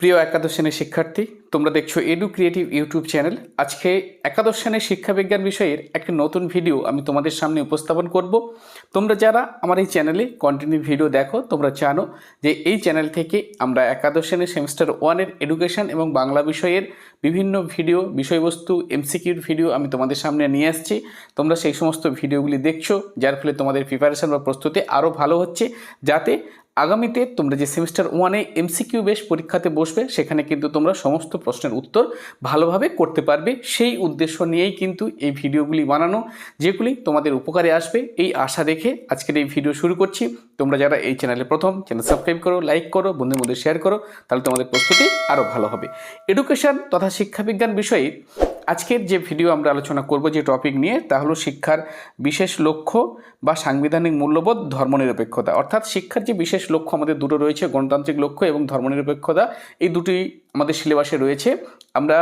প্রিয় একাদশ শ্রেণির শিক্ষার্থী তোমরা দেখছ এডু ক্রিয়েটিভ ইউটিউব চ্যানেল আজকে একাদশ শ্রেণির শিক্ষাবিজ্ঞান বিষয়ের একটি নতুন ভিডিও আমি তোমাদের সামনে উপস্থাপন করব। তোমরা যারা আমার এই চ্যানেলে কন্টিনিউ ভিডিও দেখো, তোমরা জানো যে এই চ্যানেল থেকে আমরা একাদশ শ্রেণির সেমিস্টার ওয়ানের এডুকেশন এবং বাংলা বিষয়ের বিভিন্ন ভিডিও বিষয়বস্তু এমসিকিউর ভিডিও আমি তোমাদের সামনে নিয়ে আসছি। তোমরা সেই সমস্ত ভিডিওগুলি দেখছ, যার ফলে তোমাদের প্রিপারেশন বা প্রস্তুতি আরও ভালো হচ্ছে, যাতে আগামীতে তোমরা যে সেমিস্টার ওয়ানে এমসিকিউ বেশ পরীক্ষাতে বসবে, সেখানে কিন্তু তোমরা সমস্ত প্রশ্নের উত্তর ভালোভাবে করতে পারবে। সেই উদ্দেশ্য নিয়েই কিন্তু এই ভিডিওগুলি বানানো, যেগুলি তোমাদের উপকারে আসবে। এই আশা রেখে আজকের এই ভিডিও শুরু করছি। তোমরা যারা এই চ্যানেলে প্রথম, চ্যানেল সাবস্ক্রাইব করো, লাইক করো, বন্ধুদের মধ্যে শেয়ার করো, তাহলে তোমাদের প্রস্তুতি আরও ভালো হবে। এডুকেশন তথা শিক্ষাবিজ্ঞান বিষয়ে আজকের যে ভিডিও আমরা আলোচনা করব যে টপিক নিয়ে, তা হলো শিক্ষার বিশেষ লক্ষ্য বা সাংবিধানিক মূল্যবোধ ধর্মনিরপেক্ষতা। অর্থাৎ শিক্ষার যে বিশেষ লক্ষ্য আমাদের দুটো রয়েছে, গণতান্ত্রিক লক্ষ্য এবং ধর্মনিরপেক্ষতা, এই দুটি আমাদের সিলেবাসে রয়েছে। আমরা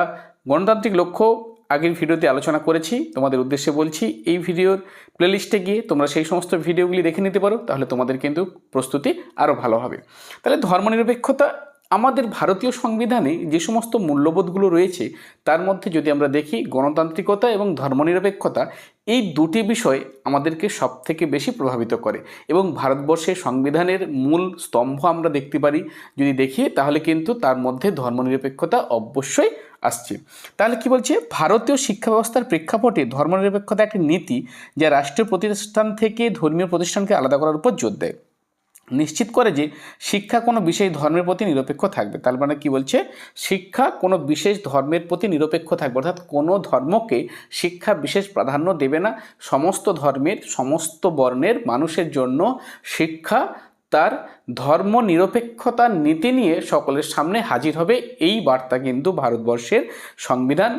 গণতান্ত্রিক লক্ষ্য আগের ভিডিওতে আলোচনা করেছি, তোমাদের উদ্দেশ্যে বলছি, এই ভিডিওর প্লেলিস্টে গিয়ে তোমরা সেই সমস্ত ভিডিওগুলি দেখে নিতে পারো, তাহলে তোমাদের কিন্তু প্রস্তুতি আরও ভালো হবে। তাহলে ধর্মনিরপেক্ষতা আমাদের ভারতীয় সংবিধানে যে সমস্ত মূল্যবোধগুলো রয়েছে, তার মধ্যে যদি আমরা দেখি গণতান্ত্রিকতা এবং ধর্মনিরপেক্ষতা, এই দুটি বিষয় আমাদেরকে সব থেকে বেশি প্রভাবিত করে। এবং ভারতবর্ষের সংবিধানের মূল স্তম্ভ আমরা দেখতে পারি, যদি দেখি, তাহলে কিন্তু তার মধ্যে ধর্মনিরপেক্ষতা অবশ্যই আসছে। তাহলে কি বলছে? ভারতীয় শিক্ষা ব্যবস্থার প্রেক্ষাপটে ধর্মনিরপেক্ষতা একটি নীতি, যা রাষ্ট্রীয় প্রতিষ্ঠান থেকে ধর্মীয় প্রতিষ্ঠানকে আলাদা করার উপর জোর দেয়। নিশ্চিত করে যে শিক্ষা কোনো বিশেষ ধর্মের প্রতি নিরপেক্ষ থাকবে। তার মানে কি বলছে? শিক্ষা কোনো বিশেষ ধর্মের প্রতি নিরপেক্ষ থাকবে। অর্থাৎ কোনো ধর্মকে শিক্ষা বিশেষ প্রাধান্য দেবে না। সমস্ত ধর্মের, সমস্ত বর্ণের মানুষের জন্য শিক্ষা তার ধর্ম নিরপেক্ষতার নীতি নিয়ে সকলের সামনে হাজির হবে। এই বার্তা কিন্তু ভারতবর্ষের সংবিধান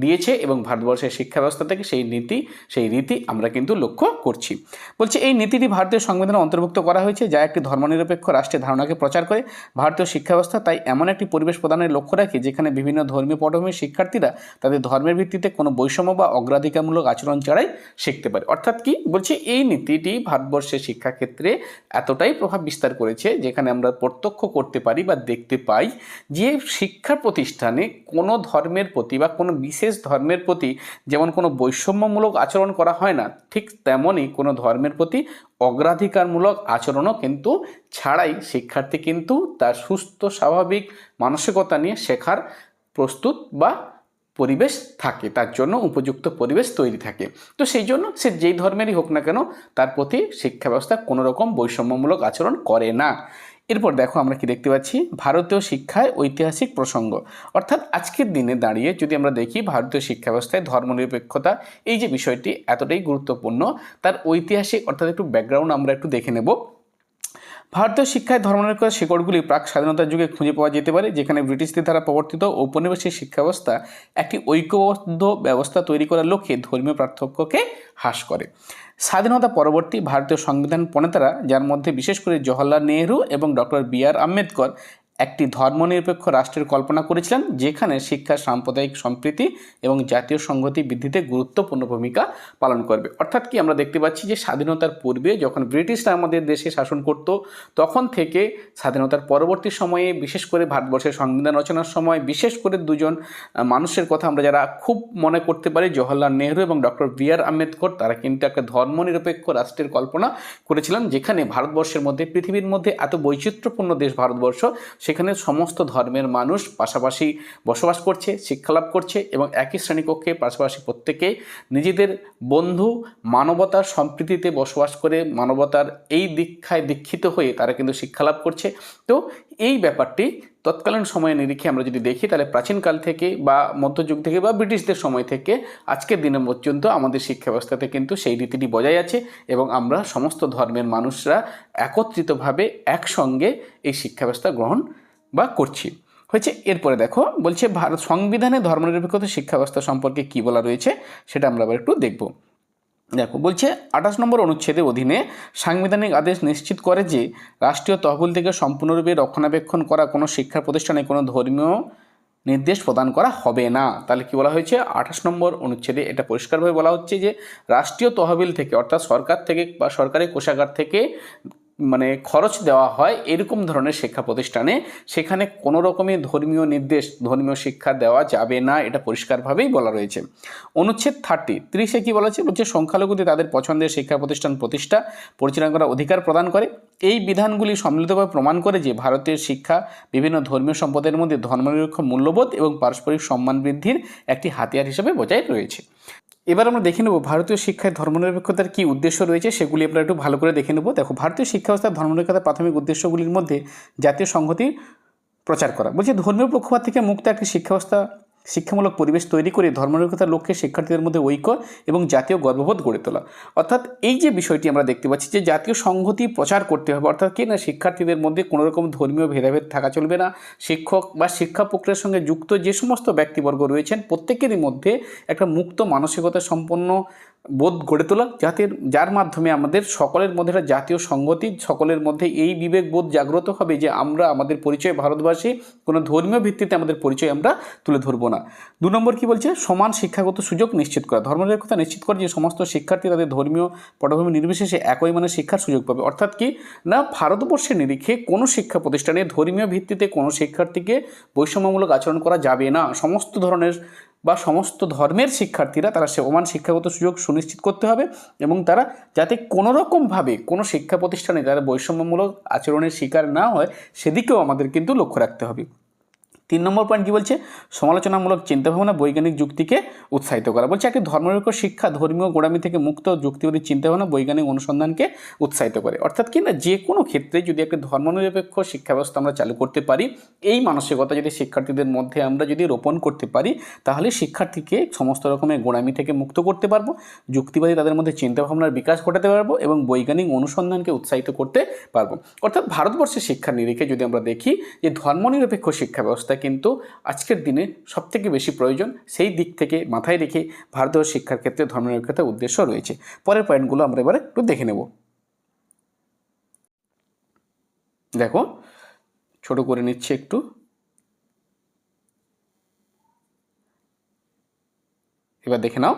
দিয়েছে এবং ভারতবর্ষের শিক্ষা ব্যবস্থা থেকে সেই নীতি, সেই রীতি আমরা কিন্তু লক্ষ্য করছি। বলছে, এই নীতিটি ভারতীয় সংবিধানে অন্তর্ভুক্ত করা হয়েছে যা একটি ধর্মনিরপেক্ষ রাষ্ট্রের ধারণাকে প্রচার করে। ভারতীয় শিক্ষা ব্যবস্থা তাই এমন একটি পরিবেশ প্রদানের লক্ষ্য রাখে যেখানে বিভিন্ন ধর্মীয় পটভূমির শিক্ষার্থীরা তাদের ধর্মের ভিত্তিতে কোনো বৈষম্য বা অগ্রাধিকারমূলক আচরণ ছাড়াই শিখতে পারে। অর্থাৎ কি? বলছে, এই নীতিটি ভারতবর্ষের শিক্ষাক্ষেত্রে এতটাই প্রভাব বিস্তার করেছে যেখানে আমরা প্রত্যক্ষ করতে পারি বা দেখতে পাই যে শিক্ষা প্রতিষ্ঠানে কোনো ধর্মের প্রতি বা কোনো বিশেষ ধর্মের প্রতি যেমন কোনো বৈষম্যমূলক আচরণ করা হয় না, ঠিক তেমনই কোনো ধর্মের প্রতি অগ্রাধিকারমূলক আচরণও কিন্তু ছাড়াই শিক্ষার্থী কিন্তু তার সুস্থ, স্বাভাবিক মানসিকতা নিয়ে শেখার প্রস্তুত বা পরিবেশ থাকে, তার জন্য উপযুক্ত পরিবেশ তৈরি থাকে। তো সেই জন্য সে যেই ধর্মেরই হোক না কেন, তার প্রতি শিক্ষা ব্যবস্থা কোনো রকম বৈষম্যমূলক আচরণ করে না। এরপর দেখো আমরা কি দেখতে পাচ্ছি? ভারতীয় শিক্ষায় ঐতিহাসিক প্রসঙ্গ। অর্থাৎ আজকের দিনে দাঁড়িয়ে যদি আমরা দেখি ভারতীয় শিক্ষা ব্যবস্থায় ধর্মনিরপেক্ষতা, এই যে বিষয়টি এতটাই গুরুত্বপূর্ণ, তার ঐতিহাসিক অর্থাৎ একটু ব্যাকগ্রাউন্ড আমরা একটু দেখে নেব। ভারতীয় শিক্ষায় ধর্মনিরপেক্ষ শিকড়গুলি প্রাক স্বাধীনতার যুগে খুঁজে পাওয়া যেতে পারে, যেখানে ব্রিটিশদের দ্বারা প্রবর্তিত ঔপনিবেশিক শিক্ষা ব্যবস্থা একটি ঐক্যবদ্ধ ব্যবস্থা তৈরি করার লক্ষ্যে ধর্মীয় পার্থক্যকে হ্রাস করে। স্বাধীনতা পরবর্তী ভারতীয় সংবিধান প্রণেতারা, যার মধ্যে বিশেষ করে জওহরলাল নেহরু এবং ডক্টর বি আর আম্বেদকর একটি ধর্মনিরপেক্ষ রাষ্ট্রের কল্পনা করেছিলেন, যেখানে শিক্ষা, সাম্প্রদায়িক সম্প্রীতি এবং জাতীয় সংহতি বৃদ্ধিতে গুরুত্বপূর্ণ ভূমিকা পালন করবে। অর্থাৎ কি আমরা দেখতে পাচ্ছি যে স্বাধীনতার পূর্বে যখন ব্রিটিশরা আমাদের দেশে শাসন করত, তখন থেকে স্বাধীনতার পরবর্তী সময়ে, বিশেষ করে ভারতবর্ষের সংবিধান রচনার সময়, বিশেষ করে দুজন মানুষের কথা আমরা যারা খুব মনে করতে পারি, জওহরলাল নেহরু এবং ডক্টর বি আর আম্বেদকর, তারা কিন্তু একটা ধর্মনিরপেক্ষ রাষ্ট্রের কল্পনা করেছিলেন, যেখানে ভারতবর্ষের মধ্যে, পৃথিবীর মধ্যে এত বৈচিত্র্যপূর্ণ দেশ ভারতবর্ষ সেখানে সমস্ত ধর্মের মানুষ পাশাপাশি বসবাস করছে, শিক্ষালাভ করছে এবং একই শ্রেণীকক্ষে পাশাপাশি প্রত্যেকে নিজেদের বন্ধু মানবতার সম্প্রীতিতে বসবাস করে মানবতার এই দীক্ষায় দীক্ষিত হয়ে তারা কিন্তু শিক্ষালাভ করছে। তো এই ব্যাপারটি তৎকালীন সময়ে নিরিখে আমরা যদি দেখি, তাহলে প্রাচীনকাল থেকে বা মধ্যযুগ থেকে বা ব্রিটিশদের সময় থেকে আজকের দিনের পর্যন্ত আমাদের শিক্ষা ব্যবস্থাতে কিন্তু সেই রীতিটি বজায় আছে এবং আমরা সমস্ত ধর্মের মানুষরা একত্রিতভাবে একসঙ্গে এই শিক্ষা ব্যবস্থা গ্রহণ বা করছি। হয়েছে, এরপরে দেখো, বলছে ভারত সংবিধানে ধর্মনিরপেক্ষতা শিক্ষা ব্যবস্থা সম্পর্কে কী বলা রয়েছে, সেটা আমরা আবার একটু দেখব। দেখো, বলছে, আঠাশ নম্বর অনুচ্ছেদের অধীনে সাংবিধানিক আদেশ নিশ্চিত করে যে, রাষ্ট্রীয় তহবিল থেকে সম্পূর্ণরূপে রক্ষণাবেক্ষণ করা কোনো শিক্ষা প্রতিষ্ঠানে কোনো ধর্মীয় নির্দেশ প্রদান করা হবে না। তাহলে কি বলা হয়েছে? আঠাশ নম্বর অনুচ্ছেদে এটা পরিষ্কারভাবে বলা হচ্ছে যে, রাষ্ট্রীয় তহবিল থেকে, অর্থাৎ সরকার থেকে বা সরকারি কোষাগার থেকে মানে খরচ দেওয়া হয় এরকম ধরনের শিক্ষা প্রতিষ্ঠানে। সেখানে কোনো রকমের ধর্মীয় নির্দেশ, ধর্মীয় শিক্ষা দেওয়া যাবে না, এটা পরিষ্কারভাবেই বলা রয়েছে। অনুচ্ছেদ থার্টি ত্রিশে কি বলা হচ্ছে বলছে, সংখ্যালঘুদের তাদের পছন্দের শিক্ষা প্রতিষ্ঠান প্রতিষ্ঠা, পরিচালনা করার অধিকার প্রদান করে। এই বিধানগুলি সম্মিলিতভাবে প্রমাণ করে যে ভারতের শিক্ষা বিভিন্ন ধর্মীয় সম্পদের মধ্যে ধর্মনিরপেক্ষ মূল্যবোধ এবং পারস্পরিক সম্মান বৃদ্ধির একটি হাতিয়ার হিসেবে বজায় রয়েছে। এবার আমরা দেখে নেব ভারতীয় শিক্ষায় ধর্মনিরপেক্ষতার কী উদ্দেশ্য রয়েছে, সেগুলি আমরা একটু ভালো করে দেখে নেব। দেখো, ভারতীয় শিক্ষা ব্যবস্থার ধর্মনিরপেক্ষতার প্রাথমিক উদ্দেশ্যগুলির মধ্যে জাতীয় সংহতি প্রচার করা। বলছে, ধর্মীয় পক্ষপাত থেকে মুক্ত একটি শিক্ষা ব্যবস্থা শিক্ষামূলক পরিবেশ তৈরি করে ধর্মনিরপেক্ষতার লক্ষ্যে শিক্ষার্থীদের মধ্যে ঐক্য এবং জাতীয় গর্ববোধ গড়ে তোলা। অর্থাৎ এই যে বিষয়টি আমরা দেখতে পাচ্ছি যে জাতীয় সংহতি প্রচার করতে হবে, অর্থাৎ কি না শিক্ষার্থীদের মধ্যে কোনো রকম ধর্মীয় ভেদাভেদ থাকা চলবে না। শিক্ষক বা শিক্ষা প্রক্রিয়ার সঙ্গে যুক্ত যে সমস্ত ব্যক্তিবর্গ রয়েছেন, প্রত্যেকেরই মধ্যে একটা মুক্ত মানসিকতা সম্পন্ন বোধ গড়ে তোলা যাতে যার মাধ্যমে আমাদের সকলের মধ্যে একটা জাতীয় সংগতি সকলের মধ্যে এই বিবেক বোধ জাগ্রত হবে যে আমরা আমাদের পরিচয় ভারতবাসী, কোনো ধর্মীয় ভিত্তিতে আমাদের পরিচয় আমরা তুলে ধরবো না। দু নম্বর কি বলছে? সমান শিক্ষাগত সুযোগ নিশ্চিত করা। ধর্মনিরপেক্ষতা নিশ্চিত করে যে সমস্ত শিক্ষার্থী তাদের ধর্মীয় পটভূমি নির্বিশেষে একই মানে শিক্ষার সুযোগ পাবে। অর্থাৎ কি? না, ভারতবর্ষের নিরিখে কোনো শিক্ষা প্রতিষ্ঠানে ধর্মীয় ভিত্তিতে কোনো শিক্ষার্থীকে বৈষম্যমূলক আচরণ করা যাবে না। সমস্ত ধরনের বা সমস্ত ধর্মের শিক্ষার্থীরা তারা সমান শিক্ষাগত সুযোগ সুনিশ্চিত করতে হবে এবং তারা যাতে কোনোরকমভাবে কোনো শিক্ষা প্রতিষ্ঠানে তারা বৈষম্যমূলক আচরণের শিকার না হয়, সেদিকেও আমাদের কিন্তু লক্ষ্য রাখতে হবে। তিন নম্বর পয়েন্ট কী বলছে? সমালোচনামূলক চিন্তাভাবনা বৈজ্ঞানিক যুক্তিকে উৎসাহিত করা। বলছে একটি ধর্মনিরপেক্ষ শিক্ষা, ধর্মীয় গোড়ামি থেকে মুক্ত যুক্তিবাদী চিন্তাভাবনা বৈজ্ঞানিক অনুসন্ধানকে উৎসাহিত করে। অর্থাৎ কি না, যে কোনো ক্ষেত্রে যদি একটি ধর্মনিরপেক্ষ শিক্ষা ব্যবস্থা আমরা চালু করতে পারি, এই মানসিকতা যদি শিক্ষার্থীদের মধ্যে আমরা যদি রোপণ করতে পারি, তাহলে শিক্ষার্থীকে সমস্ত রকমের গোড়ামি থেকে মুক্ত করতে পারব, যুক্তিবাদী তাদের মধ্যে চিন্তাভাবনার বিকাশ ঘটাতে পারব এবং বৈজ্ঞানিক অনুসন্ধানকে উৎসাহিত করতে পারব। অর্থাৎ ভারতবর্ষের শিক্ষার নিরিখে যদি আমরা দেখি যে ধর্মনিরপেক্ষ শিক্ষা ব্যবস্থা কিন্তু আজকের দিনে সবথেকে বেশি প্রয়োজন সেই দিক থেকে মাথায় রেখে ভারতীয় শিক্ষার ক্ষেত্রে ধর্মনিরপেক্ষতার উদ্দেশ্য রয়েছে। পরের পয়েন্টগুলো আমরা এবারে একটু দেখে নেব। দেখো, ছোট করে নিচ্ছে একটু। এবার দেখে নাও।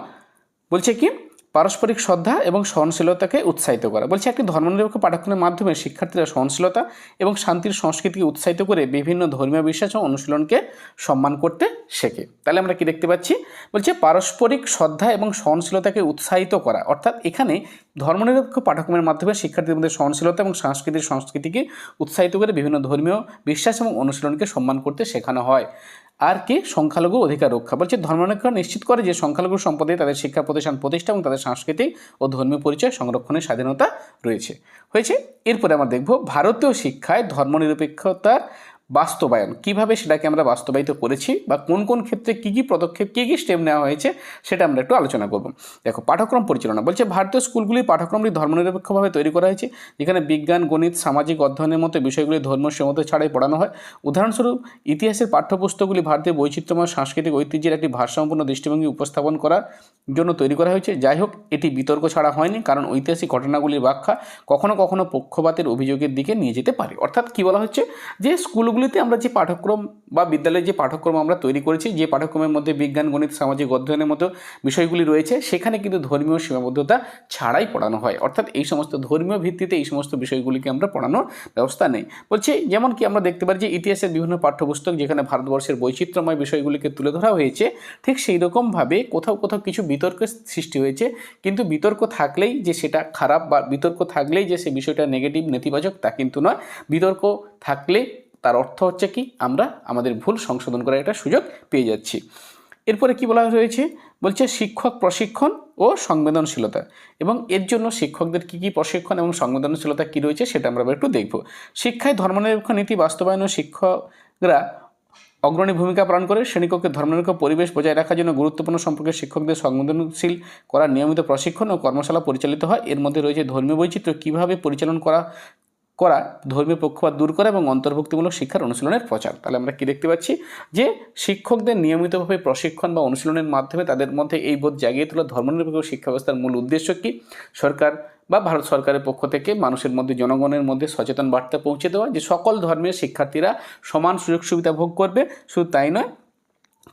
বলছে কি? পারস্পরিক শ্রদ্ধা এবং সহনশীলতাকে উৎসাহিত করা। বলছে একটি ধর্মনিরপেক্ষ পাঠ্যক্রমের মাধ্যমে শিক্ষার্থীরা সহনশীলতা এবং শান্তির সংস্কৃতিকে উৎসাহিত করে বিভিন্ন ধর্মীয় বিশ্বাস ও অনুশীলনকে সম্মান করতে শেখে। তাহলে আমরা কি দেখতে পাচ্ছি? বলছে পারস্পরিক শ্রদ্ধা এবং সহনশীলতাকে উৎসাহিত করা। অর্থাৎ এখানে ধর্মনিরপেক্ষ পাঠ্যক্রমের মাধ্যমে শিক্ষার্থীদের মধ্যে সহনশীলতা এবং সাংস্কৃতিক সংস্কৃতিকে উৎসাহিত করে বিভিন্ন ধর্মীয় বিশ্বাস এবং অনুশীলনকে সম্মান করতে শেখানো হয়। আর কে? সংখ্যালঘু অধিকার রক্ষা। বলছে ধর্মনিরক্ষা নিশ্চিত করে যে সংখ্যালঘু সম্পদে তাদের শিক্ষা প্রতিষ্ঠান, প্রতিষ্ঠা এবং তাদের সাংস্কৃতিক ও ধর্মীয় পরিচয় সংরক্ষণের স্বাধীনতা রয়েছে। হয়েছে, এরপরে আমরা দেখব ভারতীয় শিক্ষায় ধর্মনিরপেক্ষতার বাস্তবায়ন? কীভাবে সেটাকে আমরা বাস্তবায়িত করেছি বা কোন কোন ক্ষেত্রে কী কী পদক্ষেপ, কী কী স্টেপ নেওয়া হয়েছে সেটা আমরা একটু আলোচনা করব। দেখো, পাঠ্যক্রম পরিচালনা। বলছে, ভারতীয় স্কুলগুলির পাঠ্যক্রমটি ধর্মনিরপেক্ষভাবে তৈরি করা হয়েছে, যেখানে বিজ্ঞান, গণিত, সামাজিক অধ্যয়নের মতো বিষয়গুলি ধর্ম, সীমত ছাড়াই পড়ানো হয়। উদাহরণস্বরূপ, ইতিহাসের পাঠ্যপুস্তকগুলি ভারতীয় বৈচিত্র্যময়, সাংস্কৃতিক ঐতিহ্যের একটি ভারসাম্যপূর্ণ দৃষ্টিভঙ্গি উপস্থাপন করার জন্য তৈরি করা হয়েছে। যাই হোক, এটি বিতর্ক ছাড়া হয়নি, কারণ ঐতিহাসিক ঘটনাগুলির ব্যাখ্যা কখনো কখনো পক্ষপাতের অভিযোগের দিকে নিয়ে যেতে পারে। অর্থাৎ কী বলা হচ্ছে? যে স্কুলগুলিতে আমরা যে পাঠ্যক্রম বা বিদ্যালয়ে যে পাঠ্যক্রম আমরা তৈরি করেছি, যে পাঠ্যক্রমের মধ্যে বিজ্ঞান, গণিত, সামাজিক অধ্যয়নের মতো বিষয়গুলি রয়েছে, সেখানে কিন্তু ধর্মীয় সীমাবদ্ধতা ছাড়াই পড়ানো হয়। অর্থাৎ এই সমস্ত ধর্মীয় ভিত্তিতে এই সমস্ত বিষয়গুলিকে আমরা পড়ানোর ব্যবস্থা নেই। বলছি, যেমন কি আমরা দেখতে পারি যে ইতিহাসের বিভিন্ন পাঠ্যপুস্তক যেখানে ভারতবর্ষের বৈচিত্র্যময় বিষয়গুলিকে তুলে ধরা হয়েছে, ঠিক সেই রকমভাবে কোথাও কোথাও কিছু বিতর্কের সৃষ্টি হয়েছে। কিন্তু বিতর্ক থাকলেই যে সেটা খারাপ বা বিতর্ক থাকলেই যে সে বিষয়টা নেগেটিভ, নেতিবাচক তা কিন্তু নয়। বিতর্ক থাকলে তার অর্থ হচ্ছে কি? আমরা আমাদের ভুল সংশোধন করার একটা সুযোগ পেয়ে যাচ্ছি। এরপরে কি বলা রয়েছে বলছে শিক্ষক প্রশিক্ষণ ও সংবেদনশীলতা। এবং এর জন্য শিক্ষকদের কী কী প্রশিক্ষণ এবং সংবেদনশীলতা কী রয়েছে সেটা আমরা একটু দেখব। শিক্ষায় ধর্মনিরপেক্ষ নীতি, বাস্তবায়ন ও শিক্ষকরা অগ্রণী ভূমিকা পালন করে। শ্রেণীকক্ষে ধর্মনিরপেক্ষ পরিবেশ বজায় রাখার জন্য গুরুত্বপূর্ণ সম্পর্কে শিক্ষকদের সংবেদনশীল করার নিয়মিত প্রশিক্ষণ ও কর্মশালা পরিচালিত হয়। এর মধ্যে রয়েছে ধর্মীয় বৈচিত্র্য, কীভাবে পরিচালন করা করা ধর্মীয় পক্ষপাত দূর করা এবং অন্তর্ভুক্তিমূলক শিক্ষার অনুশীলনের প্রচার। তাহলে আমরা কি দেখতে পাচ্ছি? যে শিক্ষকদের নিয়মিতভাবে প্রশিক্ষণ বা অনুশীলনের মাধ্যমে তাদের মধ্যে এই বোধ জাগিয়ে তোলা ধর্মনিরপেক্ষ শিক্ষা ব্যবস্থার মূল উদ্দেশ্য কি? সরকার বা ভারত সরকারের পক্ষ থেকে মানুষের মধ্যে, জনগণের মধ্যে সচেতন বার্তা পৌঁছে দেওয়া যে সকল ধর্মের শিক্ষার্থীরা সমান সুযোগ সুবিধা ভোগ করবে। শুধু তাই নয়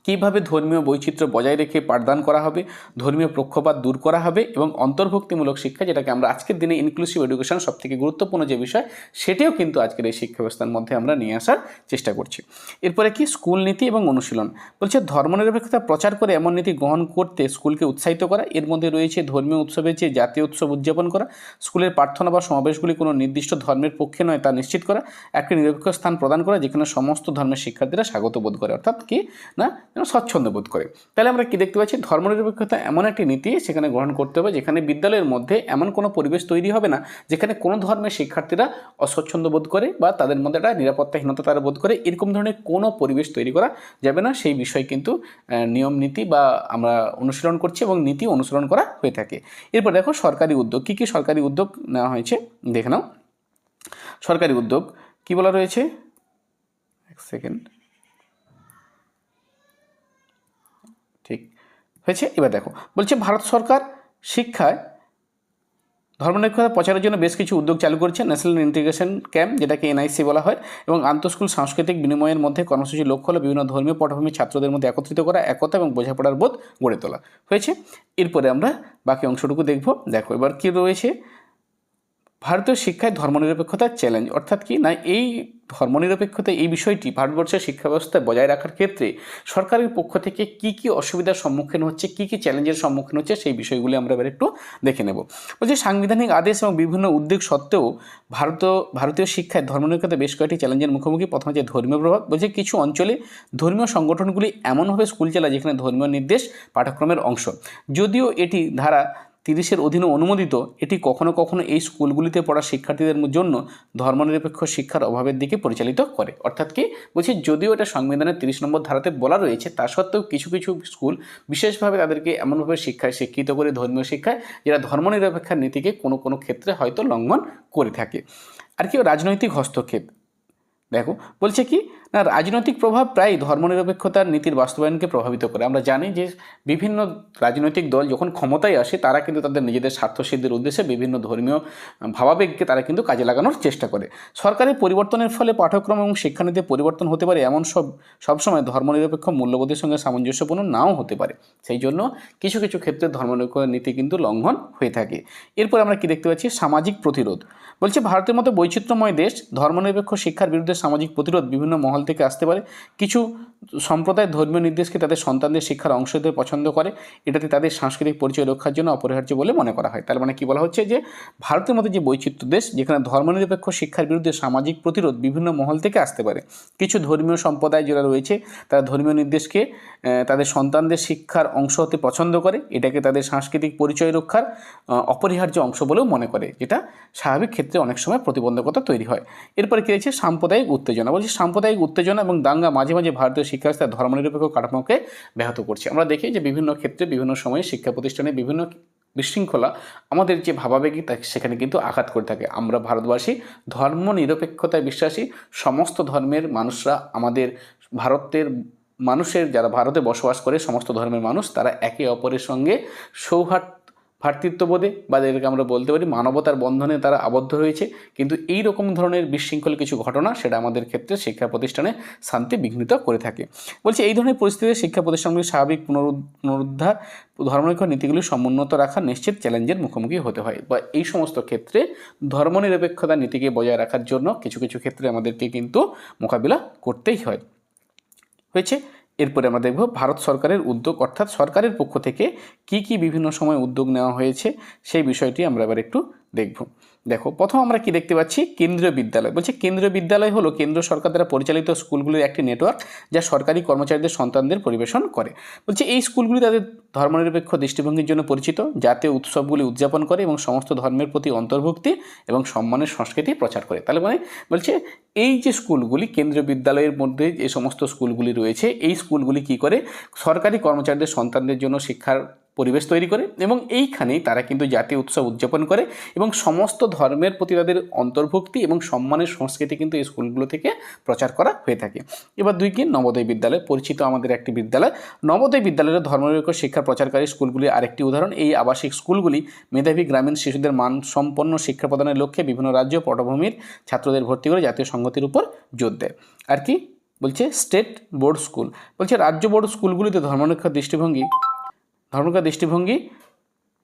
কীভাবে ধর্মীয় বৈচিত্র্য বজায় রেখে পাঠদান করা হবে, ধর্মীয় পক্ষপাত দূর করা হবে এবং অন্তর্ভুক্তিমূলক শিক্ষা, যেটাকে আমরা আজকের দিনে ইনক্লুসিভ এডুকেশন সবথেকে গুরুত্বপূর্ণ যে বিষয়, সেটিও কিন্তু আজকের এই শিক্ষা ব্যবস্থার মধ্যে আমরা নিয়ে আসার চেষ্টা করছি। এরপরে কি? স্কুল নীতি এবং অনুশীলন। বলছে, ধর্মনিরপেক্ষতা প্রচার করে এমন নীতি গ্রহণ করতে স্কুলকে উৎসাহিত করা, এর মধ্যে রয়েছে ধর্মীয় উৎসবের চেয়ে জাতীয় উৎসব উদযাপন করা, স্কুলের প্রার্থনা বা সমাবেশগুলি কোনো নির্দিষ্ট ধর্মের পক্ষে নয় তা নিশ্চিত করা, একটি নিরপেক্ষ স্থান প্রদান করা, যেখানে সমস্ত ধর্মের শিক্ষার্থীরা স্বাগত বোধ করে, অর্থাৎ কি? না যেন স্বচ্ছন্দ বোধ করে। তাহলে আমরা কি দেখতে পাচ্ছি? ধর্মনিরপেক্ষতা এমন একটি নীতি সেখানে গ্রহণ করতে হবে, যেখানে বিদ্যালয়ের মধ্যে এমন কোনো পরিবেশ তৈরি হবে না, যেখানে কোনো ধর্মের শিক্ষার্থীরা অস্বচ্ছন্দ বোধ করে বা তাদের মধ্যে একটা নিরাপত্তাহীনতা তারা বোধ করে। এরকম ধরনের কোনো পরিবেশ তৈরি করা যাবে না। সেই বিষয় কিন্তু নিয়ম নীতি বা আমরা অনুশীলন করছি এবং নীতি অনুসরণ করা হয়ে থাকে। এরপর দেখো সরকারি উদ্যোগ। কী কী সরকারি উদ্যোগ নেওয়া হয়েছে? দেখে নাও। সরকারি উদ্যোগ কি বলা রয়েছে? এক সেকেন্ড ঠিক হয়েছে? এবার দেখো, বলছে ভারত সরকার শিক্ষায় ধর্মনিরপেক্ষতা প্রচারের জন্য বেশ কিছু উদ্যোগ চালু করেছে ন্যাশনাল ইন্টিগ্রেশন ক্যাম্প যেটাকে এনআইসি বলা হয়, এবং আন্তঃস্কুল সাংস্কৃতিক বিনিময়ের মধ্যে কর্মসূচি লক্ষ্য হলো বিভিন্ন ধর্মীয় পটভূমির ছাত্রদের মধ্যে একত্রিত করা, একতা এবং বোঝাপড়ার বোধ গড়ে তোলা। হয়েছে? এরপরে আমরা বাকি অংশটুকু দেখব। দেখো, এবার কী রয়েছে? ভারতীয় শিক্ষায় ধর্মনিরপেক্ষতার চ্যালেঞ্জ অর্থাৎ কি? না, এই ধর্মনিরপেক্ষতা, এই বিষয়টি ভারতবর্ষের শিক্ষা ব্যবস্থায় বজায় রাখার ক্ষেত্রে সরকারের পক্ষ থেকে কি কি অসুবিধার সম্মুখীন হচ্ছে, কি কি চ্যালেঞ্জের সম্মুখীন হচ্ছে, সেই বিষয়গুলি আমরা এবার একটু দেখে নেব। বলছি সাংবিধানিক আদেশ এবং বিভিন্ন উদ্যোগ সত্ত্বেও ভারত, ভারতীয় শিক্ষায় ধর্মনিরপেক্ষতা বেশ কয়েকটি চ্যালেঞ্জের মুখোমুখি। প্রথমে যে ধর্মীয় প্রভাব বলছে কিছু অঞ্চলে ধর্মীয় সংগঠনগুলি এমনভাবে স্কুল চালায় যেখানে ধর্মীয় নির্দেশ পাঠ্যক্রমের অংশ। যদিও এটি ধারা তিরিশের অধীনে অনুমোদিত, এটি কখনো কখনো এই স্কুলগুলিতে পড়া শিক্ষার্থীদের জন্য ধর্মনিরপেক্ষ শিক্ষার অভাবের দিকে পরিচালিত করে। অর্থাৎ কি? বলছি, যদিও এটা সংবিধানের তিরিশ নম্বর ধারাতে বলা রয়েছে, তা সত্ত্বেও কিছু কিছু স্কুল বিশেষভাবে তাদেরকে এমনভাবে শিক্ষায় শিক্ষিত করে, ধর্মীয় শিক্ষায় যেটা ধর্মনিরপেক্ষার নীতিকে কোনো কোনো ক্ষেত্রে হয়তো লঙ্ঘন করে থাকে। আর কি, রাজনৈতিক হস্তক্ষেপ। দেখো, বলছে কি না, রাজনৈতিক প্রভাব প্রায় ধর্মনিরপেক্ষতার নীতির বাস্তবায়নকে প্রভাবিত করে। আমরা জানি যে বিভিন্ন রাজনৈতিক দল যখন ক্ষমতায় আসে, তারা কিন্তু তাদের নিজেদের স্বার্থসিদ্ধির উদ্দেশ্যে বিভিন্ন ধর্মীয় ভাবাবেগকে তারা কিন্তু কাজে লাগানোর চেষ্টা করে। সরকারের পরিবর্তনের ফলে পাঠ্যক্রম এবং শিক্ষানীতিতে পরিবর্তন হতে পারে এমন সব, সবসময় ধর্মনিরপেক্ষ মূল্যবোধের সঙ্গে সামঞ্জস্যপূর্ণ নাও হতে পারে। সেই জন্য কিছু কিছু ক্ষেত্রে ধর্মনিরপেক্ষ নীতি কিন্তু লঙ্ঘন হয়ে থাকে। এরপর আমরা কি দেখতে পাচ্ছি? সামাজিক প্রতিরোধ। বলছে, ভারতের মতো বৈচিত্র্যময় দেশ ধর্মনিরপেক্ষ শিক্ষার বিরুদ্ধে সামাজিক প্রতিরোধ বিভিন্ন মহল থেকে আসতে পারে। কিছু সম্প্রদায় ধর্মীয় নির্দেশকে তাদের সন্তানদের শিক্ষার অংশ হিসেবে পছন্দ করে। এটাতে তাদের সাংস্কৃতিক পরিচয় রক্ষার জন্য অপরিহার্য বলে মনে করা হয়। তার মানে কি বলা হচ্ছে যে, ভারতের মতো যে বৈচিত্র্য দেশ, যেখানে ধর্মনিরপেক্ষ শিক্ষার বিরুদ্ধে সামাজিক প্রতিরোধ বিভিন্ন মহল থেকে আসতে পারে। কিছু ধর্মীয় সম্প্রদায় যারা রয়েছে, তারা ধর্মীয় নির্দেশকে তাদের সন্তানদের শিক্ষার অংশ হতে পছন্দ করে। এটাকে তাদের সাংস্কৃতিক পরিচয় রক্ষার অপরিহার্য অংশ বলেও মনে করে, যেটা স্বাভাবিক ক্ষেত্রে অনেক সময় প্রতিবন্ধকতা তৈরি হয়। এরপরে কী রয়েছে? সাম্প্রদায়িক উত্তেজনা। বলছি সাম্প্রদায়িক উত্তেজনা এবং দাঙ্গা মাঝে মাঝে ভারতীয় শিক্ষা ব্যবস্থায় ধর্মনিরপেক্ষ কাঠামোকে ব্যাহত করছে। আমরা দেখি যে বিভিন্ন ক্ষেত্রে, বিভিন্ন সময়ে শিক্ষা প্রতিষ্ঠানে বিভিন্ন বিশৃঙ্খলা আমাদের যে ভাবাবেগী তা সেখানে কিন্তু আঘাত করে থাকে। আমরা ভারতবাসী ধর্ম নিরপেক্ষতায় বিশ্বাসী, সমস্ত ধর্মের মানুষরা আমাদের ভারতের মানুষের যারা ভারতে বসবাস করে, সমস্ত ধর্মের মানুষ, তারা একে অপরের সঙ্গে সৌহার্দ ভ্রাতৃত্ববোধে বা এটাকে আমরা বলতে পারি মানবতার বন্ধনে তারা আবদ্ধ হয়েছে কিন্তু এই রকম ধরনের বিশৃঙ্খল কিছু ঘটনা সেটা আমাদের ক্ষেত্রে শিক্ষা প্রতিষ্ঠানে শান্তি বিঘ্নিত করে থাকে। বলছে এই ধরনের পরিস্থিতিতে শিক্ষা প্রতিষ্ঠানগুলির স্বাভাবিক পুনরুদ- পুনরুদ্ধার ধর্মনিরপেক্ষ নীতিগুলি সমুন্নত রাখা নিশ্চিত চ্যালেঞ্জের মুখোমুখি হতে হয় বা এই সমস্ত ক্ষেত্রে ধর্মনিরপেক্ষতা নীতিকে বজায় রাখার জন্য কিছু কিছু ক্ষেত্রে আমাদেরকে কিন্তু মোকাবিলা করতেই হয়। হয়েছে এরপরে আমরা দেখব ভারত সরকারের উদ্যোগ, অর্থাৎ সরকারের পক্ষ থেকে কি কি বিভিন্ন সময় উদ্যোগ নেওয়া হয়েছে, সেই বিষয়টি আমরা এবার একটু দেখব। দেখো, প্রথম আমরা কি দেখতে পাচ্ছি? কেন্দ্রীয় বিদ্যালয়। বলছে কেন্দ্রীয় বিদ্যালয় হলো কেন্দ্র সরকার দ্বারা পরিচালিত স্কুলগুলির একটি নেটওয়ার্ক যা সরকারি কর্মচারীদের, সন্তানদের পরিবেশন করে। বলছে এই স্কুলগুলি তাদের ধর্মনিরপেক্ষ দৃষ্টিভঙ্গির জন্য পরিচিত জাতীয় উৎসবগুলি উদযাপন করে এবং সমস্ত ধর্মের প্রতি অন্তর্ভুক্তি এবং সম্মানের সংস্কৃতি প্রচার করে। তাহলে মানে বলছে এই যে স্কুলগুলি, কেন্দ্রীয় বিদ্যালয়ের মধ্যে যে সমস্ত স্কুলগুলি রয়েছে, এই স্কুলগুলি কি করে? সরকারি কর্মচারীদের, সন্তানদের জন্য শিক্ষার পরিবেশ তৈরি করে এবং এইখানেই তারা কিন্তু জাতীয় উৎসব উদযাপন করে এবং সমস্ত ধর্মের প্রতি তাদের অন্তর্ভুক্তি এবং সম্মানের সংস্কৃতি কিন্তু এই স্কুলগুলো থেকে প্রচার করা হয়ে থাকে। এবার দুই কি? নবোদয় বিদ্যালয়, পরিচিত আমাদের একটি বিদ্যালয়। নবোদয় বিদ্যালয়ের ধর্মনিরপেক্ষ শিক্ষা প্রচারকারী স্কুলগুলির আরেকটি উদাহরণ, এই আবাসিক স্কুলগুলি মেধাবী গ্রামীণ শিশুদের মানসম্পন্ন শিক্ষা প্রদানের লক্ষ্যে বিভিন্ন রাজ্য পটভূমির ছাত্রদের ভর্তি করে জাতীয় সংহতির উপর জোর দেয়। আর কি? বলছে স্টেট বোর্ড স্কুল। বলছে রাজ্য বোর্ড স্কুলগুলিতে ধর্মনিরপেক্ষ দৃষ্টিভঙ্গি ধর্মনিরপেক্ষ দৃষ্টিভঙ্গি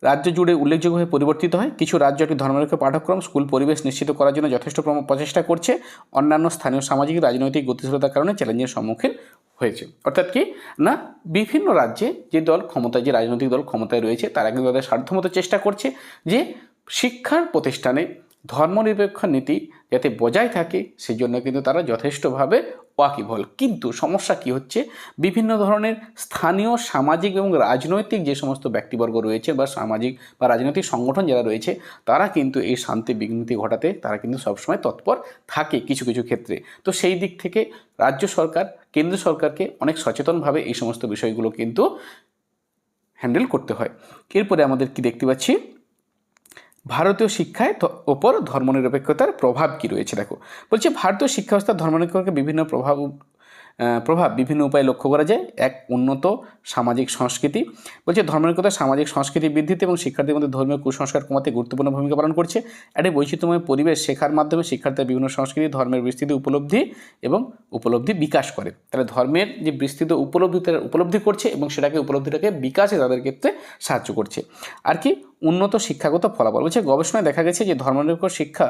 রাজ্য জুড়ে উল্লেখযোগ্যভাবে পরিবর্তিত হয়। কিছু রাজ্য একটি ধর্মনিরপেক্ষ পাঠ্যক্রম স্কুল পরিবেশ নিশ্চিত করার জন্য যথেষ্ট প্রচেষ্টা করছে। অন্যান্য স্থানীয় সামাজিক, রাজনৈতিক গতিশীলতার কারণে চ্যালেঞ্জের সম্মুখীন হয়েছে। অর্থাৎ কি? না, বিভিন্ন রাজ্যে যে দল ক্ষমতায়, যে রাজনৈতিক দল ক্ষমতায় রয়েছে, তারা কিন্তু তাদের সাধ্যমতো চেষ্টা করছে যে শিক্ষার প্রতিষ্ঠানে ধর্মনিরপেক্ষ নীতি যাতে বজায় থাকে সেই জন্য কিন্তু তারা যথেষ্টভাবে ওয়াকিবহল। কিন্তু সমস্যা কি হচ্ছে? বিভিন্ন ধরনের স্থানীয় সামাজিক এবং রাজনৈতিক যে সমস্ত ব্যক্তিবর্গ রয়েছে বা সামাজিক বা রাজনৈতিক সংগঠন যারা রয়েছে, তারা কিন্তু এই শান্তি বিঘ্নিতি ঘটাতে তারা কিন্তু সবসময় তৎপর থাকে কিছু কিছু ক্ষেত্রে। তো সেই দিক থেকে রাজ্য সরকার, কেন্দ্র সরকারকে অনেক সচেতনভাবে এই সমস্ত বিষয়গুলো কিন্তু হ্যান্ডেল করতে হয়। এরপরে আমাদের কি দেখতে পাচ্ছি? ভারতীয় শিক্ষায় ওপর ধর্মনিরপেক্ষতার প্রভাব কি রয়েছে? দেখো, বলছে ভারতীয় শিক্ষা ব্যবস্থা ধর্মনিরপেক্ষ বিভিন্ন প্রভাব প্রভাব বিভিন্ন উপায়ে লক্ষ্য করা যায়। এক, উন্নত সামাজিক সংস্কৃতি। বলছে ধর্মনিরপেক্ষতা সামাজিক সংস্কৃতি বৃদ্ধিতে এবং শিক্ষার্থীদের মধ্যে ধর্মীয় কুসংস্কার কমাতে গুরুত্বপূর্ণ ভূমিকা পালন করছে। একটি বৈচিত্র্যময় পরিবেশ শেখার মাধ্যমে শিক্ষার্থীরা বিভিন্ন সংস্কৃতি, ধর্মের বিস্তৃতি, উপলব্ধি এবং উপলব্ধি বিকাশ করে। তাহলে ধর্মের যে বিস্তৃত উপলব্ধি, তারা উপলব্ধি করছে এবং সেটাকে উপলব্ধিটাকে বিকাশে তাদের ক্ষেত্রে সাহায্য করছে। আর কি, উন্নত শিক্ষাগত ফলাফল। বলছে, গবেষণায় দেখা গেছে যে ধর্মনিরপেক্ষ শিক্ষা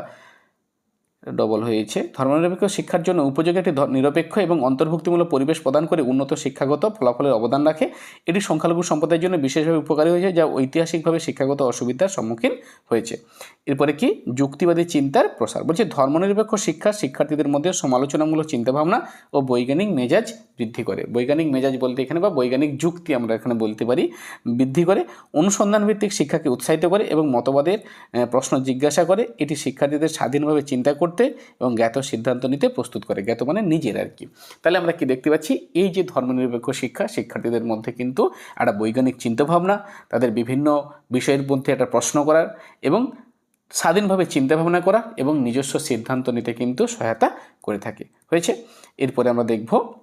ডবল হয়েছে। ধর্মনিরপেক্ষ শিক্ষার জন্য উপযোগী একটি নিরপেক্ষ এবং অন্তর্ভুক্তিমূলক পরিবেশ প্রদান করে উন্নত শিক্ষাগত ফলাফলের অবদান রাখে। এটি সংখ্যালঘু সম্প্রদায়ের জন্য বিশেষভাবে উপকারী হয়েছে, যা ঐতিহাসিকভাবে শিক্ষাগত অসুবিধার সম্মুখীন হয়েছে। এরপরে কি? যুক্তিবাদী চিন্তার প্রসার। বলছে, ধর্মনিরপেক্ষ শিক্ষা শিক্ষার্থীদের মধ্যে সমালোচনামূলক চিন্তাভাবনা ও বৈজ্ঞানিক মেজাজ বৃদ্ধি করে। বৈজ্ঞানিক মেজাজ বলতে এখানে বা বৈজ্ঞানিক যুক্তি আমরা এখানে বলতে পারি, বৃদ্ধি করে অনুসন্ধান ভিত্তিক শিক্ষাকে উৎসাহিত করে এবং মতবাদের প্রশ্ন জিজ্ঞাসা করে। এটি শিক্ষার্থীদের স্বাধীনভাবে চিন্তা করতে এবং জ্ঞাত সিদ্ধান্ত নিতে প্রস্তুত করে। জ্ঞাত মানে নিজের আর কি। তাহলে আমরা কি দেখতে পাচ্ছি? এই যে ধর্মনিরপেক্ষ শিক্ষা, শিক্ষার্থীদের মধ্যে কিন্তু একটা বৈজ্ঞানিক চিন্তাভাবনা, তাদের বিভিন্ন বিষয়ের মধ্যে একটা প্রশ্ন করার এবং স্বাধীনভাবে চিন্তাভাবনা করা এবং নিজস্ব সিদ্ধান্ত নিতে কিন্তু সহায়তা করে থাকে। হয়েছে? এরপরে আমরা দেখব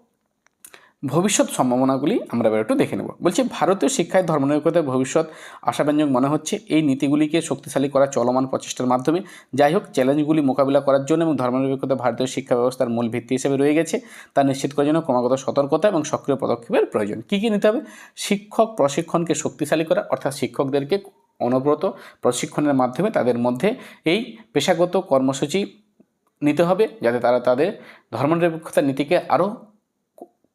ভবিষ্যৎ সম্ভাবনাগুলি আমরা এবার একটু দেখে নেব। বলছি, ভারতীয় শিক্ষায় ধর্মনিরপেক্ষতার ভবিষ্যৎ আশাব্যঞ্জক মনে হচ্ছে এই নীতিগুলিকে শক্তিশালী করা চলমান প্রচেষ্টার মাধ্যমে। যাই হোক, চ্যালেঞ্জগুলি মোকাবিলা করার জন্য এবং ধর্মনিরপেক্ষতা ভারতীয় শিক্ষা ব্যবস্থার মূল ভিত্তি হিসেবে রয়ে গেছে, তা নিশ্চিত করার জন্য ক্রমাগত সতর্কতা এবং সক্রিয় পদক্ষেপের প্রয়োজন। কী কী নিতে হবে? শিক্ষক প্রশিক্ষণকে শক্তিশালী করা, অর্থাৎ শিক্ষকদেরকে অনবরত প্রশিক্ষণের মাধ্যমে তাদের মধ্যে এই পেশাগত কর্মসূচি নিতে হবে, যাতে তারা তাদের ধর্মনিরপেক্ষতা নীতিকে আরও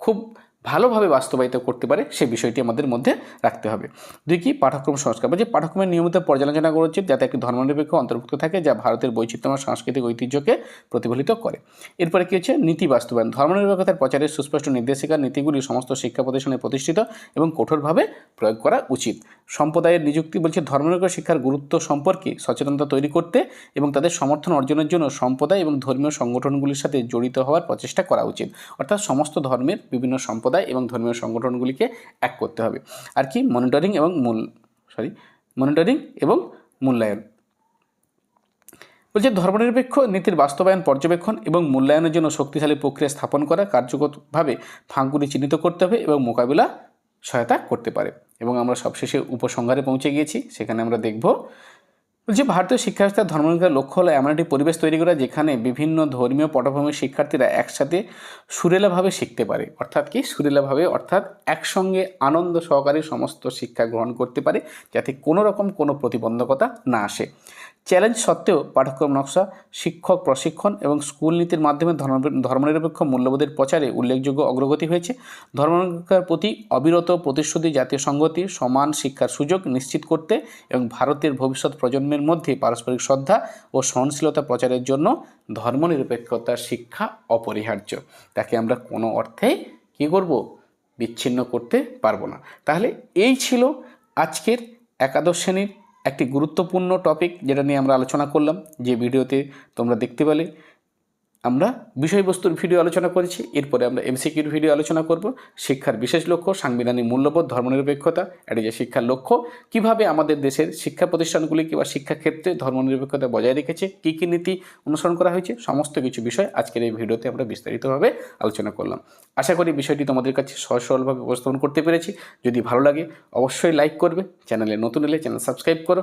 খুব ভালোভাবে বাস্তবায়িত করতে পারে, সেই বিষয়টি আমাদের মধ্যে রাখতে হবে। দুই কি? পাঠ্যক্রম সংস্কার। বা যে পাঠ্যক্রমের নিয়মিত পর্যালোচনা করা উচিত যাতে একটি ধর্মনিরপেক্ষ অন্তর্ভুক্ত থাকে, যা ভারতের বৈচিত্র্যময় সাংস্কৃতিক ঐতিহ্যকে প্রতিফলিত করে। এরপরে কী হচ্ছে? নীতি বাস্তবায়ন। ধর্মনিরপেক্ষতার প্রচারের সুস্পষ্ট নির্দেশিকা, নীতিগুলি সমস্ত শিক্ষা প্রতিষ্ঠানে প্রতিষ্ঠিত এবং কঠোরভাবে প্রয়োগ করা উচিত। সম্প্রদায়ের নিযুক্তি বলছে, ধর্মনিরপেক্ষ শিক্ষার গুরুত্ব সম্পর্কে সচেতনতা তৈরি করতে এবং তাদের সমর্থন অর্জনের জন্য সম্প্রদায় এবং ধর্মীয় সংগঠনগুলির সাথে জড়িত হওয়ার প্রচেষ্টা করা উচিত। অর্থাৎ সমস্ত ধর্মের বিভিন্ন সম্প্রদায় এবং ধর্মীয় সংগঠনগুলিকে এক করতে হবে। আর কি? মনিটরিং এবং মূল সরি মনিটরিং এবং মূল্যায়ন। বলছে ধর্মনিরপেক্ষ নীতির বাস্তবায়ন, পর্যবেক্ষণ এবং মূল্যায়নের জন্য শক্তিশালী প্রক্রিয়া স্থাপন করা কার্যকরভাবে ফাঁকগুলি চিহ্নিত করতে হবে এবং মোকাবিলা সহায়তা করতে পারে। এবং আমরা সবশেষে উপসংহারে পৌঁছে গিয়েছি। সেখানে আমরা দেখব বলছি, ভারতীয় শিক্ষা ব্যবস্থার ধর্মনিরপেক্ষতার লক্ষ্য হলো এমন একটি পরিবেশ তৈরি করা যেখানে বিভিন্ন ধর্মীয় পটভূমির শিক্ষার্থীরা একসাথে সুরেলাভাবে শিখতে পারে। অর্থাৎ কি? সুরেলাভাবে, অর্থাৎ একসঙ্গে আনন্দ সহকারে সমস্ত শিক্ষা গ্রহণ করতে পারে, যাতে কোনো রকম কোনো প্রতিবন্ধকতা না আসে। চ্যালেঞ্জ সত্ত্বেও পাঠ্যক্রম নকশা, শিক্ষক প্রশিক্ষণ এবং স্কুল নীতির মাধ্যমে ধর্ম- ধর্মনিরপেক্ষ মূল্যবোধের প্রচারে উল্লেখযোগ্য অগ্রগতি হয়েছে। ধর্মনিরপেক্ষতার প্রতি অবিরত প্রতিশ্রুতি, জাতীয় সংগতি সমান শিক্ষার সুযোগ নিশ্চিত করতে এবং ভারতের ভবিষ্যৎ প্রজন্মের মধ্যে পারস্পরিক শ্রদ্ধা ও সহনশীলতা প্রচারের জন্য ধর্মনিরপেক্ষতার শিক্ষা অপরিহার্য। তাকে আমরা কোনো অর্থেই কী করব? বিচ্ছিন্ন করতে পারব না। তাহলে এই ছিল আজকের একাদশ শ্রেণির একটি গুরুত্বপূর্ণ টপিক যেটা নিয়ে আমরা আলোচনা করলাম যে ভিডিওতে তোমরা দেখতে পেলে। আমরা বিষয়বস্তুর ভিডিও আলোচনা করেছি, এরপরে আমরা এমসিকিউর ভিডিও আলোচনা করব। শিক্ষার বিশেষ লক্ষ্য, সাংবিধানিক মূল্যবোধ, ধর্মনিরপেক্ষতা, এটি যে শিক্ষার লক্ষ্য, কীভাবে আমাদের দেশের শিক্ষা প্রতিষ্ঠানগুলিকে বা শিক্ষাক্ষেত্রে ধর্মনিরপেক্ষতা বজায় রেখেছে, কী কী নীতি অনুসরণ করা হয়েছে, সমস্ত কিছু বিষয় আজকের এই ভিডিওতে আমরা বিস্তারিতভাবে আলোচনা করলাম। আশা করি বিষয়টি তোমাদের কাছে সহজ সরলভাবে উপস্থাপন করতে পেরেছি। যদি ভালো লাগে, অবশ্যই লাইক করবে, চ্যানেলে নতুন এলে চ্যানেল সাবস্ক্রাইব করো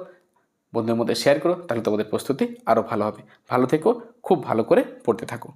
বন্ধুদের মধ্যে শেয়ার করো, তাহলে তোমাদের প্রস্তুতি আরও ভালো হবে। ভালো থেকো, খুব ভালো করে পড়তে থাকো।